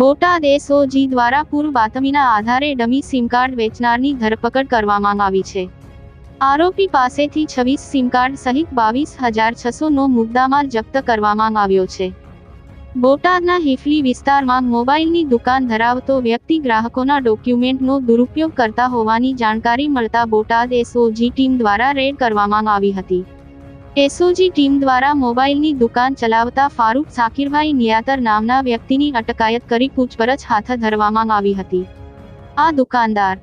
Botad SOG દ્વારા પૂર્વ બાતમીના આધારે ડમી સિમ કાર્ડ વેચનારની ધરપકડ કરવામાં આવી છે. આરોપી પાસેથી છવ્વીસ સિમ કાર્ડ સહિત બાવીસ હજાર છસોનો મુદ્દામાલ જપ્ત કરવામાં આવ્યો છે. બોટાદના હિફલી વિસ્તારમાં મોબાઈલની દુકાન ધરાવતો વ્યક્તિ ગ્રાહકોના ડોક્યુમેન્ટનો દુરુપયોગ કરતા હોવાની જાણકારી મળતા બોટાદ એસઓજી ટીમ દ્વારા રેડ કરવામાં આવી હતી. એસઓજી ટીમ દ્વારા મોબાઈલની દુકાન ચલાવતા ફારૂક સાકિરભાઈ નિયાતર નામના વ્યક્તિની અટકાયત કરી પૂછપરછ હાથ ધરવામાં આવી હતી. આ દુકાનદાર,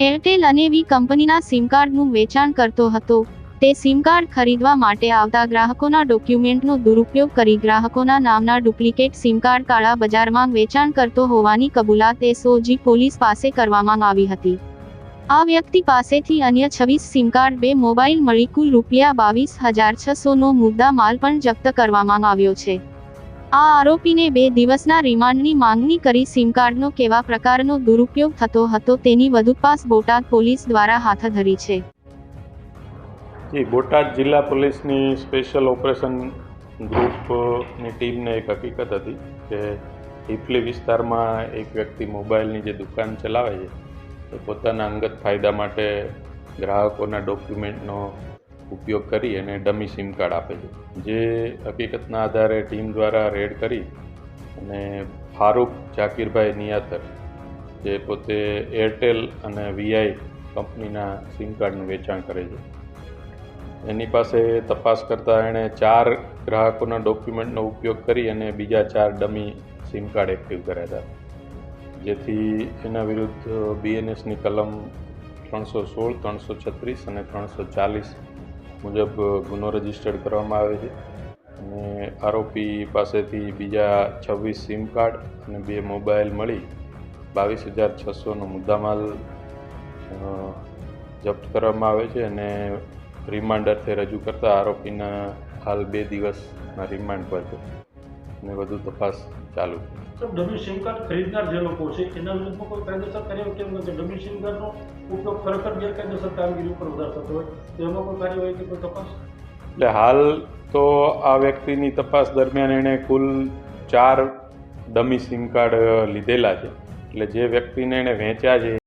એરટેલ અને વી કંપનીના સિમ કાર્ડનું વેચાણ કરતો હતો. તે સિમ કાર્ડ ખરીદવા માટે આવતા ગ્રાહકોના ડોક્યુમેન્ટનો દુરુપયોગ કરી ગ્રાહકોના નામના ડુપ્લિકેટ સિમ કાર્ડ કાળા બજારમાં વેચાણ કરતો હોવાની કબૂલાત એસઓજી પોલીસ પાસે કરવામાં આવી હતી. આ વ્યક્તિ પાસેથી અન્ય છવ્વીસ સિમ કાર્ડ, બે મોબાઈલ, મળી કુલ રૂપિયા બાવીસ હજાર છસોનો મુદ્દા માલ પણ જપ્ત કરવામાં આવ્યો છે. આ આરોપીને બે દિવસના રિમાન્ડની માંગણી કરી સિમ કાર્ડનો કેવા પ્રકારનો દુરુપયોગ થતો હતો તેની વધુ પાસ બોટાદ પોલીસ દ્વારા હાથ ધરી છે. બોટાદ જિલ્લા પોલીસની સ્પેશિયલ ઓપરેશન ગ્રુપની ટીમને એક હકીકત હતી કે હિપલી વિસ્તારમાં એક વ્યક્તિ મોબાઈલની જે દુકાન ચલાવે છે એ પોતાના અંગત ફાયદા માટે ગ્રાહકોના ડોક્યુમેન્ટનો ઉપયોગ કરી અને ડમી સિમ કાર્ડ આપે છે. જે હકીકતના આધારે ટીમ દ્વારા રેડ કરી અને ફારૂક જાકીરભાઈ નિયાતર, જે પોતે એરટેલ અને વીઆઈ કંપનીના સિમ કાર્ડનું વેચાણ કરે છે. એની પાસે તપાસ કરતાં એણે ચાર ગ્રાહકોના ડોક્યુમેન્ટનો ઉપયોગ કરી અને બીજા ચાર ડમી સિમ કાર્ડ એક્ટિવ કર્યા હતા. જેથી એના વિરુદ્ધ બીએનએસની કલમ ત્રણસો સોળ, ત્રણસો છત્રીસ અને ત્રણસો ચાલીસ મુજબ ગુનો રજીસ્ટર્ડ કરવામાં આવે છે. અને આરોપી પાસેથી બીજા છવ્વીસ સિમ કાર્ડ અને બે મોબાઈલ મળી બાવીસ હજાર છસોનો મુદ્દામાલ જપ્ત કરવામાં આવે છે અને રિમાન્ડ અર્થે રજૂ કરતા આરોપીના હાલ બે દિવસના રિમાન્ડ પર છે. અને વધુ તપાસ ચાલુ. છે સિમ કાર્ડ ખરીદનાર જે લોકો છે એના વિરુદ્ધમાં કોઈ કાયદેસર કાર્યવાહી કેમ નથી? ડમી સિમ કાર્ડનો ઉપયોગ ખરેખર ગેરકાયદેસર કામગીરી ઉપર વધારે થતો હોય તો એમાં કોઈ કાર્યવાહી કે કોઈ તપાસ? એટલે હાલ તો આ વ્યક્તિની તપાસ દરમિયાન એણે કુલ ચાર ડમી સિમ કાર્ડ લીધેલા છે. એટલે જે વ્યક્તિને એણે વેચ્યા છે